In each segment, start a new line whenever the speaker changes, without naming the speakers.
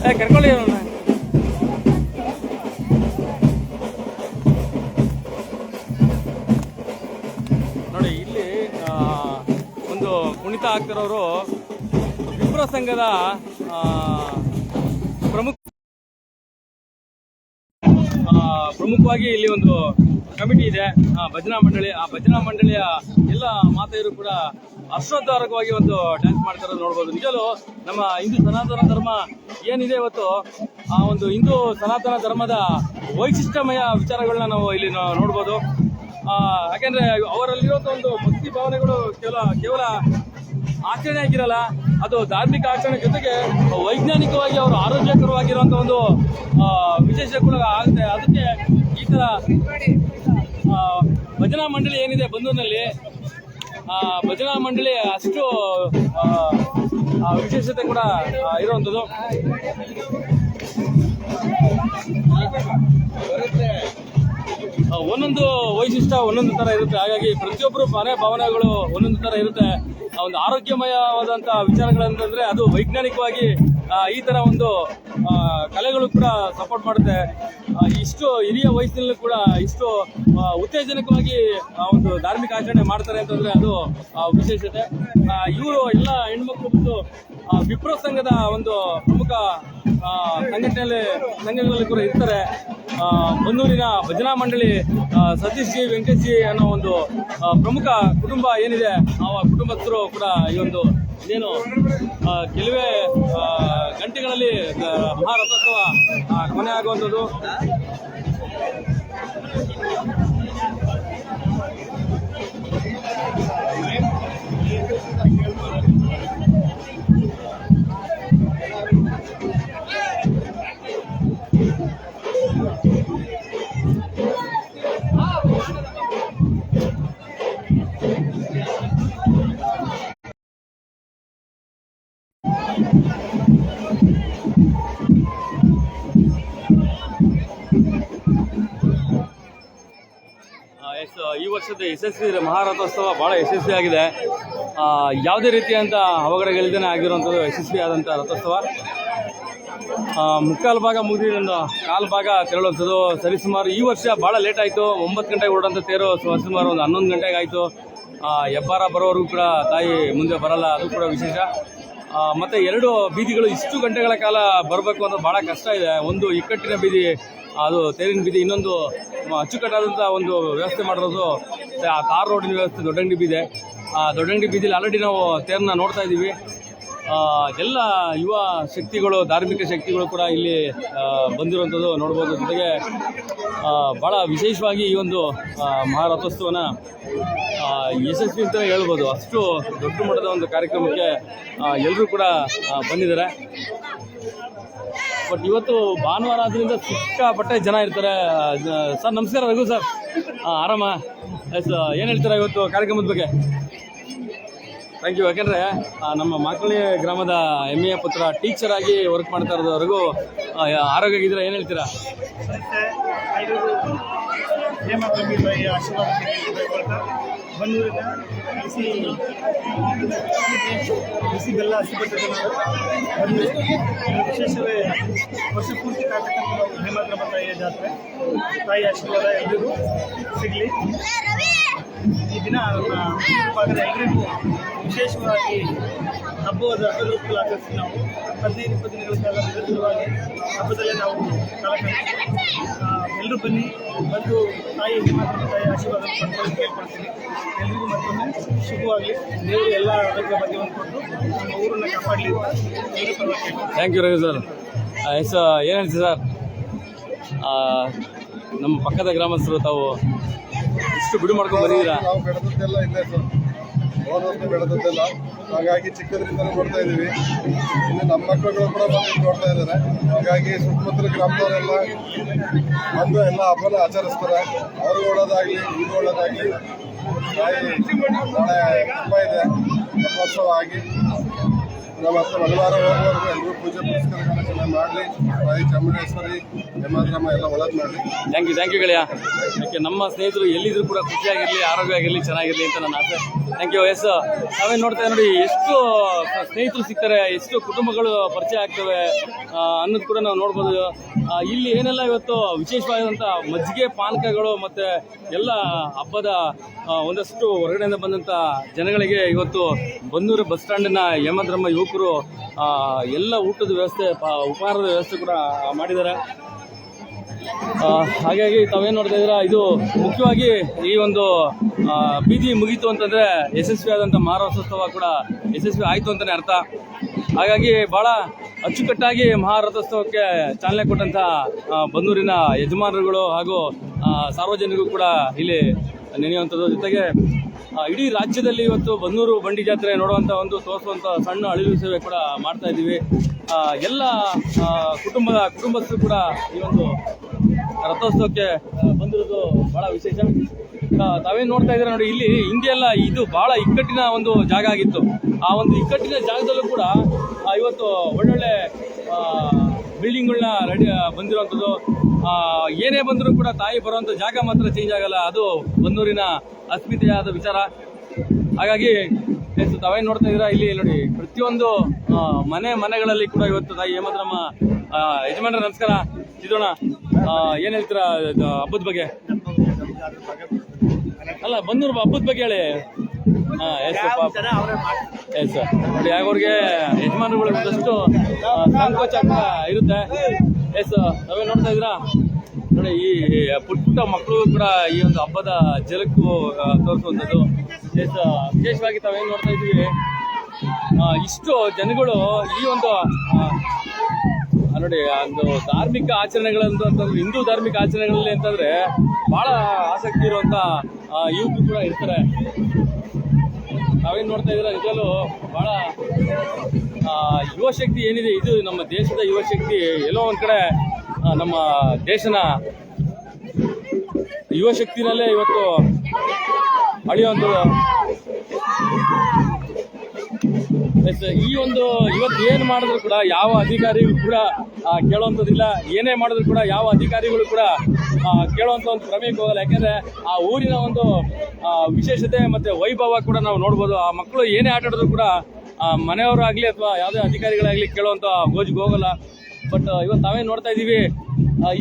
ಅವ್ರನ್ನ ನೋಡಿ ಇಲ್ಲಿ ಒಂದು ಕುಣಿತ ಆಗ್ತಿರೋರು ವಿಪ್ರ ಸಂಘದ ಪ್ರಮುಖ ಪ್ರಮುಖವಾಗಿ ಇಲ್ಲಿ ಒಂದು ಕಮಿಟಿ ಇದೆ. ಆ, ಭಜನಾ ಮಂಡಳಿ ಆ ಭಜನಾ ಮಂಡಳಿಯ ಎಲ್ಲ ಮಾತೆಯರು ಕೂಡ ಅಶ್ರದ್ಧಾರಕವಾಗಿ ಒಂದು ಡ್ಯಾನ್ಸ್ ಮಾಡ್ತಾರೆ ನೋಡ್ಬೋದು. ನಿಜಲು ನಮ್ಮ ಹಿಂದೂ ಸನಾತನ ಧರ್ಮ ಏನಿದೆ ಇವತ್ತು? ಆ ಒಂದು ಹಿಂದೂ ಸನಾತನ ಧರ್ಮದ ವೈಶಿಷ್ಟ್ಯಮಯ ವಿಚಾರಗಳನ್ನ ನಾವು ಇಲ್ಲಿ ನೋಡ್ಬೋದು. ಯಾಕೆಂದ್ರೆ ಅವರಲ್ಲಿರುವಂತ ಒಂದು ಭಕ್ತಿ ಭಾವನೆಗಳು ಕೇವಲ ಕೇವಲ ಆಚರಣೆ ಆಗಿರಲ್ಲ ಅದು ಧಾರ್ಮಿಕ ಆಚರಣೆ ಜೊತೆಗೆ ವೈಜ್ಞಾನಿಕವಾಗಿ ಅವರು ಆರೋಗ್ಯಕರವಾಗಿರುವಂತ ಒಂದು ವಿಶೇಷ ಕೂಡ ಆಗುತ್ತೆ. ಅದಕ್ಕೆ ಈ ತರ ಮಂಡಳಿ ಏನಿದೆ ಬಂದೂರಿನಲ್ಲಿ? ಆ, ಭಜನಾ ಮಂಡಳಿ ಅಷ್ಟು ವಿಶೇಷತೆ ಕೂಡ ಇರುವಂಥದ್ದು. ಒಂದೊಂದು ವೈಶಿಷ್ಟ್ಯ ಒಂದೊಂದು ತರ ಇರುತ್ತೆ. ಹಾಗಾಗಿ ಪ್ರತಿಯೊಬ್ಬರು ಮನೆ ಭಾವನೆಗಳು ಒಂದೊಂದು ತರ ಇರುತ್ತೆ. ಒಂದು ಆರೋಗ್ಯಮಯವಾದಂತಹ ವಿಚಾರಗಳಂತಂದ್ರೆ ಅದು ವೈಜ್ಞಾನಿಕವಾಗಿ ಈ ತರ ಒಂದು ಕಲೆಗಳು ಕೂಡ ಸಪೋರ್ಟ್ ಮಾಡುತ್ತೆ. ಇಷ್ಟು ಹಿರಿಯ ವಯಸ್ಸಿನಲ್ಲೂ ಕೂಡ ಇಷ್ಟು ಉತ್ತೇಜನಕವಾಗಿ ಒಂದು ಧಾರ್ಮಿಕ ಆಚರಣೆ ಮಾಡ್ತಾರೆ ಅಂತಂದ್ರೆ ಅದು ವಿಶೇಷತೆ. ಇವರು ಎಲ್ಲ ಹೆಣ್ಮಕ್ಳು ಬಂದು ವಿಪ್ರ ಸಂಘದ ಒಂದು ಪ್ರಮುಖ ಸಂಘಟನೆಯಲ್ಲಿ ಸಂಘಟನೆಯಲ್ಲಿ ಕೂಡ ಇರ್ತಾರೆ. ಬನ್ನೂರಿನ ಭಜನಾ ಮಂಡಳಿ ಸತೀಶ್ ಜಿ, ವೆಂಕಟೇಶ್ ಅನ್ನೋ ಒಂದು ಪ್ರಮುಖ ಕುಟುಂಬ ಏನಿದೆ, ಆ, ಕುಟುಂಬಸ್ಥರು ಕೂಡ ಈ ಒಂದು ಆ, ಕೆಲವೇ ಗಂಟೆಗಳಲ್ಲಿ ಮಹಾರಥೋತ್ಸವ ಕೊನೆ ಆಗುವಂಥದ್ದು? ಎಸ್ ಈ ವರ್ಷದ ಯಶಸ್ವಿ ಮಹಾರಥೋತ್ಸವ ಬಹಳ ಯಶಸ್ವಿಯಾಗಿದೆ ಯಾವುದೇ ರೀತಿಯಂತ ಅವಘಡಗಳಿಲ್ಲದೆ ಆಗಿರುವಂಥದ್ದು ಯಶಸ್ವಿಯಾದಂಥ ರಥೋತ್ಸವ. ಮುಕ್ಕಾಲು ಭಾಗ ಮುಗಿದ ಕಾಲು ಭಾಗ ತೆರಳುವಂಥದ್ದು. ಸರಿಸುಮಾರು ಈ ವರ್ಷ ಭಾಳ ಲೇಟ್ ಆಯಿತು. ಒಂಬತ್ತು ಗಂಟೆಗೆ ಹೊರಡಂಥ ತೇರು ಸರಿಸುಮಾರು ಒಂದು ಹನ್ನೊಂದು ಗಂಟೆಗೆ ಆಯಿತು. ಹೆಬ್ಬಾರ ಬರೋವರೆಗೂ ಕೂಡ ತಾಯಿ ಮುಂದೆ ಬರಲ್ಲ, ಅದು ಕೂಡ ವಿಶೇಷ. ಮತ್ತು ಎರಡು ಬೀದಿಗಳು ಇಷ್ಟು ಗಂಟೆಗಳ ಕಾಲ ಬರಬೇಕು ಅಂತ ಭಾಳ ಕಷ್ಟ ಇದೆ. ಒಂದು ಇಕ್ಕಟ್ಟಿನ ಬೀದಿ, ಅದು ತೇರಿನ ಬೀದಿ, ಇನ್ನೊಂದು ಅಚ್ಚುಕಟ್ಟಾದಂಥ ಒಂದು ವ್ಯವಸ್ಥೆ ಮಾಡಿರೋದು, ಆ ಕಾರ್ ರೋಡಿನ ವ್ಯವಸ್ಥೆ ದೊಡ್ಡಂಗಡಿ ಬೀದಿ ಆ ದೊಡ್ಡಂಗಡಿ ಬೀದಿಲಿ ಆಲ್ರೆಡಿ ನಾವು ತೇರನ್ನ ನೋಡ್ತಾ ಇದ್ದೀವಿ. ಎಲ್ಲ ಯುವ ಶಕ್ತಿಗಳು, ಧಾರ್ಮಿಕ ಶಕ್ತಿಗಳು ಕೂಡ ಇಲ್ಲಿ ಬಂದಿರುವಂಥದ್ದು ನೋಡ್ಬೋದು. ಜೊತೆಗೆ ಭಾಳ ವಿಶೇಷವಾಗಿ ಈ ಒಂದು ಮಹಾರಥೋತ್ಸವನ ಯಶಸ್ವಿ ಅಂತಲೇ ಹೇಳ್ಬೋದು. ಅಷ್ಟು ದೊಡ್ಡ ಮಟ್ಟದ ಒಂದು ಕಾರ್ಯಕ್ರಮಕ್ಕೆ ಎಲ್ಲರೂ ಕೂಡ ಬಂದಿದ್ದಾರೆ. ಬಟ್ ಇವತ್ತು ಭಾನುವಾರ ಆದ್ರಿಂದ ಸಿಕ್ಕಾಪಟ್ಟೆ ಜನ ಇರ್ತಾರೆ. ಸರ್, ನಮಸ್ಕಾರ, ರಘು ಸರ್. ಆರಾಮ? ಎಸ್, ಏನು ಹೇಳ್ತೀರಾ ಇವತ್ತು ಕಾರ್ಯಕ್ರಮದ ಬಗ್ಗೆ? ಥ್ಯಾಂಕ್ ಯು ಯಾಕೆಂದರೆ ನಮ್ಮ ಮಾಕಳಿ ಗ್ರಾಮದ ಹೆಮ್ಮೆಯ ಪುತ್ರ ಟೀಚರ್ ಆಗಿ ವರ್ಕ್ ಮಾಡ್ತಾ ಇರೋದವರೆಗೂ ಆರೋಗ್ಯ ಇದ್ರೆ ಏನು ಹೇಳ್ತೀರಾ?
ಬನ್ನೂರಿನ ಬಿಸಿ ಬಿಸಿ ಬೆಲ್ಲ ಹಸಿಬಟ್ಟದ ಬನ್ನೂರು ವಿಶೇಷವೇ ವರ್ಷ ಪೂರ್ತಿ ಕಾತಕ್ಕಂಥ ಹೇಮಗ್ರಮ ತಾಯಿಯ ಜಾತ್ರೆ. ತಾಯಿ ಆಶೀರ್ವಾದ ಎಲ್ಲರಿಗೂ ಸಿಗಲಿ. ಈ ದಿನ ಎಲ್ರಿಗೂ ವಿಶೇಷವಾಗಿ ಹಬ್ಬದ ಹಬ್ಬದ ಆಚರಿಸಿ ನಾವು ಹದಿನೈದು ಇಪ್ಪತ್ತು ದಿನಗಳ ಕಾಲ ನಿರಂತರವಾಗಿ ಹಬ್ಬದಲ್ಲೇ ನಾವು ಕಾಲ. ಎಲ್ಲರೂ ಬನ್ನಿ ಬಂದು ತಾಯಿ ಹಿಮಾಚಲ ತಾಯಿ ಆಶೀರ್ವಾದ ಕೇಳ್ಕೊಳ್ತೀನಿ. ಎಲ್ರಿಗೂ ಮತ್ತೊಮ್ಮೆ ಶುಭವಾಗಲಿ. ದೇವರು ಎಲ್ಲ ಆರೋಗ್ಯ ಭಾಗ್ಯವನ್ನು ಕೊಟ್ಟು ನಮ್ಮ ಊರನ್ನು ಕಾಪಾಡಲಿ. ಅಂತ.
Thank you Ravi sir. Yes ಏನು ಹೇಳ್ತೀವಿ ಸರ್? ಆ, ನಮ್ಮ ಪಕ್ಕದ ಗ್ರಾಮಸ್ಥರು ತಾವು ಇಷ್ಟು ಬಿಡು ಮಾಡ್ಕೊಂಡು ಬಂದಿದ್ದೀರಾ?
ನಾವು ಬೆಳೆದದ್ದೆಲ್ಲ ಇಲ್ಲೇ ಸರ್. ವರ್ಷ ಬೆಳೆದದ್ದೆಲ್ಲ. ಹಾಗಾಗಿ ಚಿಕ್ಕದರಿಂದ ನೋಡ್ತಾ ಇದ್ದೀವಿ. ಇನ್ನು ನಮ್ಮ ಮಕ್ಕಳುಗಳು ಕೂಡ ಬಂದು ನೋಡ್ತಾ ಇದ್ದಾರೆ. ಹಾಗಾಗಿ ಸುತ್ತಮುತ್ತಲ ಗ್ರಾಮದವರೆಲ್ಲ ಬಂದು ಎಲ್ಲ ಹಬ್ಬನ ಆಚರಿಸ್ತಾರೆ. ಅವ್ರಿಗೆ ಓಡೋದಾಗಲಿ ಇದು ಓಡೋದಾಗಲಿ ಹಬ್ಬ ಇದೆ. ಹಬ್ಬೋತ್ಸವ ಆಗಿ ನಮ್ಮ ಹತ್ರ ಹಲವಾರು ಹೋಗುವವರೆಗೂ ಎಲ್ಲರೂ ಪೂಜೆ ಪುರಸ್ಕಾರಗಳನ್ನ ಚೆನ್ನಾಗಿ ಮಾಡಲಿ. ತಾಯಿ ಚಾಮುಂಡೇಶ್ವರಿ ಹೇಮಾದ್ರಮ್ಮ ಎಲ್ಲ ಒಳ್ಳೇದು ಮಾಡಲಿ.
ಥ್ಯಾಂಕ್ ಯು ಥ್ಯಾಂಕ್ ಯು ಗೆಳೆಯ. ನಮ್ಮ ಸ್ನೇಹಿತರು ಎಲ್ಲಿದ್ರು ಕೂಡ ಖುಷಿಯಾಗಿರಲಿ, ಆರೋಗ್ಯವಾಗಿರಲಿ, ಚೆನ್ನಾಗಿರಲಿ ಅಂತ ನನ್ನ ಆಸೆ. ಥ್ಯಾಂಕ್ ಯು ಎಸ್ ನಾವೇನು ನೋಡ್ತಾ ನೋಡಿ, ಎಷ್ಟು ಸ್ನೇಹಿತರು ಸಿಗ್ತಾರೆ, ಎಷ್ಟು ಕುಟುಂಬಗಳು ಪರಿಚಯ ಆಗ್ತವೆ ಅನ್ನೋದು ಕೂಡ ನಾವು ನೋಡ್ಬೋದು. ಇಲ್ಲಿ ಏನೆಲ್ಲ ಇವತ್ತು ವಿಶೇಷವಾದಂಥ ಮಜ್ಜಿಗೆ ಪಾನಕಗಳು ಮತ್ತು ಎಲ್ಲ ಹಬ್ಬದ ಒಂದಷ್ಟು ಹೊರಗಡೆಯಿಂದ ಬಂದಂಥ ಜನಗಳಿಗೆ ಇವತ್ತು ಬನ್ನೂರು ಬಸ್ ಸ್ಟ್ಯಾಂಡಿನ ಯಮದ್ರಮ್ಮ ಯುವಕರು ಎಲ್ಲ ಊಟದ ವ್ಯವಸ್ಥೆ ಉಪಹಾರದ ವ್ಯವಸ್ಥೆ ಕೂಡ ಮಾಡಿದ್ದಾರೆ. ಹಾಗಾಗಿ ತಾವೇನು ನೋಡ್ತಾ ಇದ್ದೀರಾ, ಇದು ಮುಖ್ಯವಾಗಿ ಈ ಒಂದು ಬೀದಿ ಮುಗೀತು ಅಂತಂದ್ರೆ ಆದಂಥ ಮಹಾರಥೋತ್ಸವ ಕೂಡ ಯಶಸ್ವಿ ಆಯಿತು ಅಂತಲೇ ಅರ್ಥ. ಹಾಗಾಗಿ ಬಹಳ ಅಚ್ಚುಕಟ್ಟಾಗಿ ಮಹಾರಥೋತ್ಸವಕ್ಕೆ ಚಾಲನೆ ಕೊಟ್ಟಂಥ ಬನ್ನೂರಿನ ಯಜಮಾನರುಗಳು ಹಾಗೂ ಸಾರ್ವಜನಿಕರು ಕೂಡ ಇಲ್ಲಿ ನೆನೆಯುವಂಥದ್ದು. ಜೊತೆಗೆ ಇಡೀ ರಾಜ್ಯದಲ್ಲಿ ಇವತ್ತು ಬನ್ನೂರು ಬಂಡಿ ಜಾತ್ರೆ ನೋಡುವಂಥ ಒಂದು ತೋರಿಸುವಂಥ ಸಣ್ಣ ಅಳಿಲು ಸೇವೆ ಕೂಡ ಮಾಡ್ತಾ ಇದ್ದೀವಿ. ಎಲ್ಲ ಕುಟುಂಬದ, ಕುಟುಂಬಸ್ಥರು ಕೂಡ ಈ ಒಂದು ರಥೋತ್ಸವಕ್ಕೆ ಬಂದಿರೋದು ಬಹಳ ವಿಶೇಷ. ತಾವೇನು ನೋಡ್ತಾ ಇದ್ದೀರಾ ನೋಡಿ, ಇಲ್ಲಿ ಹಿಂದೆಲ್ಲ ಇದು ಬಹಳ ಇಕ್ಕಟ್ಟಿನ ಒಂದು ಜಾಗ ಆಗಿತ್ತು. ಆ ಒಂದು ಇಕ್ಕಟ್ಟಿನ ಜಾಗದಲ್ಲೂ ಕೂಡ ಇವತ್ತು ಒಳ್ಳೊಳ್ಳೆ ಬಿಲ್ಡಿಂಗ್ಗಳನ್ನ ರೆಡಿ ಬಂದಿರುವಂಥದ್ದು ಏನೇ ಬಂದರೂ ಕೂಡ ತಾಯಿ ಬರುವಂಥ ಜಾಗ ಮಾತ್ರ ಚೇಂಜ್ ಆಗಲ್ಲ. ಅದು ಬನ್ನೂರಿನ ಅಸ್ಮಿತೆಯಾದ ವಿಚಾರ. ಹಾಗಾಗಿ ತಾವೇನು ನೋಡ್ತಾ ಇದ್ದೀರಾ? ಇಲ್ಲಿ ನೋಡಿ, ಪ್ರತಿಯೊಂದು ಮನೆ ಮನೆಗಳಲ್ಲಿ ಕೂಡ ಇವತ್ತು ತಾಯಿ ಹೇಮದ್ರಮ್ಮ ಯಜಮಾನ್ರ ನಮಸ್ಕಾರ. ಸಿದ್ದೋಣ ಏನ್ ಹೇಳ್ತೀರಾ ಹಬ್ಬದ ಬಗ್ಗೆ? ಅಲ್ಲ, ಬನ್ನೂರು ಹಬ್ಬದ ಬಗ್ಗೆ ಹೇಳಿ. ಹಾ, ಎಸ್ ಎಸ್ ನೋಡಿ ಅವ್ರಿಗೆ ಯಜಮಾನರುಗಳು ಒಂದಷ್ಟು ಸಂಕೋಚ ಇರುತ್ತೆ. ಎಸ್ ನಾವೇ ನೋಡ್ತಾ ಇದ್ದೀರಾ? ನೋಡಿ, ಈ ಪುಟ್ಟ ಮಕ್ಕಳು ಕೂಡ ಈ ಒಂದು ಹಬ್ಬದ ಜಲಕ್ಕೂ ತೋರಿಸುವಂಥದ್ದು. ಎಸ್ ವಿಶೇಷವಾಗಿ ತಾವೇನು ನೋಡ್ತಾ ಇದ್ದೀವಿ ಇಷ್ಟು ಜನಗಳು ಈ ಒಂದು ನೋಡಿ ಒಂದು ಧಾರ್ಮಿಕ ಆಚರಣೆಗಳಂತ ಅಂತಂದ್ರೆ, ಹಿಂದೂ ಧಾರ್ಮಿಕ ಆಚರಣೆಗಳಲ್ಲಿ ಅಂತಂದ್ರೆ, ಬಹಳ ಆಸಕ್ತಿ ಇರುವಂತ ಯುವಕರು ಕೂಡ ಇರ್ತಾರೆ. ನಾವೇನ್ ನೋಡ್ತಾ ಇದ್ರೆ ನಿಜವಲ್ಲೂ ಬಹಳ ಯುವಶಕ್ತಿ ಯುವ ಏನಿದೆ, ಇದು ನಮ್ಮ ದೇಶದ ಯುವಶಕ್ತಿ ಎಲ್ಲೋ ಒಂದ್ ಕಡೆ ನಮ್ಮ ದೇಶನ ಯುವಶಕ್ತಿನಲ್ಲೇ ಇವತ್ತು ಎಸ್ ಈ ಒಂದು ಇವತ್ತು ಏನು ಮಾಡಿದ್ರು ಕೂಡ ಯಾವ ಅಧಿಕಾರಿಗಳು ಕೂಡ ಕೇಳುವಂಥದ್ದಿಲ್ಲ. ಏನೇ ಮಾಡಿದ್ರು ಕೂಡ ಯಾವ ಅಧಿಕಾರಿಗಳು ಕೂಡ ಕೇಳುವಂಥ ಒಂದು ಕ್ರಮಕ್ಕೆ ಹೋಗಲ್ಲ. ಯಾಕೆಂದ್ರೆ ಆ ಊರಿನ ಒಂದು ವಿಶೇಷತೆ ಮತ್ತೆ ವೈಭವ ಕೂಡ ನಾವು ನೋಡ್ಬೋದು. ಆ ಮಕ್ಕಳು ಏನೇ ಆಟ ಆಡಿದ್ರು ಕೂಡ ಆ, ಮನೆಯವರಾಗ್ಲಿ ಅಥವಾ ಯಾವುದೇ ಅಧಿಕಾರಿಗಳಾಗ್ಲಿ ಕೇಳುವಂಥ ಗೋಜಿಗೆ ಹೋಗಲ್ಲ. ಬಟ್ ಇವತ್ತು ನಾವೇ ನೋಡ್ತಾ ಇದ್ದೀವಿ.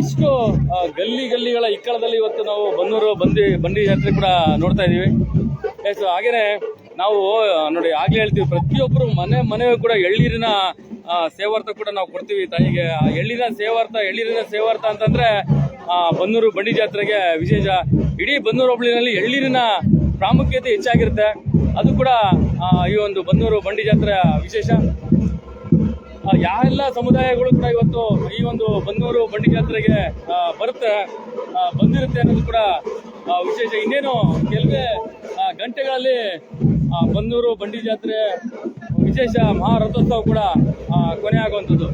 ಇಷ್ಟು ಗಲ್ಲಿ ಗಲ್ಲಿಗಳ ಇಕ್ಕಳದಲ್ಲಿ ಇವತ್ತು ನಾವು ಬನ್ನೂರು ಬಂದಿ ಬಂಡಿ ಜಾತ್ರೆ ಕೂಡ ನೋಡ್ತಾ ಇದ್ದೀವಿ. ಎಸ್ ಹಾಗೇನೆ ನಾವು ನೋಡಿ ಆಗ್ಲೇ ಹೇಳ್ತೀವಿ ಪ್ರತಿಯೊಬ್ಬರು ಮನೆ ಮನೆಯೂ ಕೂಡ ಎಳ್ಳೀರಿನ ಸೇವಾರ್ಥ ಕೂಡ ನಾವು ಕೊಡ್ತೀವಿ ತಾಯಿಗೆ. ಎಳ್ಳಿನ ಸೇವಾರ್ಥ ಎಳ್ಳೀರಿನ ಸೇವಾರ್ಥ ಅಂತಂದ್ರೆ ಬನ್ನೂರು ಬಂಡಿ ಜಾತ್ರೆಗೆ ವಿಶೇಷ. ಇಡೀ ಬನ್ನೂರು ಹೋಬಳಿನಲ್ಲಿ ಎಳ್ಳೀರಿನ ಪ್ರಾಮುಖ್ಯತೆ ಹೆಚ್ಚಾಗಿರುತ್ತೆ. ಅದು ಕೂಡ ಈ ಒಂದು ಬನ್ನೂರು ಬಂಡಿ ಜಾತ್ರೆ ವಿಶೇಷ. ಆ, ಯಾವೆಲ್ಲ ಸಮುದಾಯಗಳು ಕೂಡ ಇವತ್ತು ಈ ಒಂದು ಬನ್ನೂರು ಬಂಡಿ ಜಾತ್ರೆಗೆ ಬರುತ್ತೆ ಬಂದಿರುತ್ತೆ ಅನ್ನೋದು ಕೂಡ ವಿಶೇಷ. ಇನ್ನೇನು ಕೆಲವೇ ಗಂಟೆಗಳಲ್ಲಿ ಬನ್ನೂರು ಬಂಡಿ ಜಾತ್ರೆ ವಿಶೇಷ ಮಹಾರಥೋತ್ಸವ ಕೂಡ ಕೊನೆಯಾಗುವಂಥದ್ದು.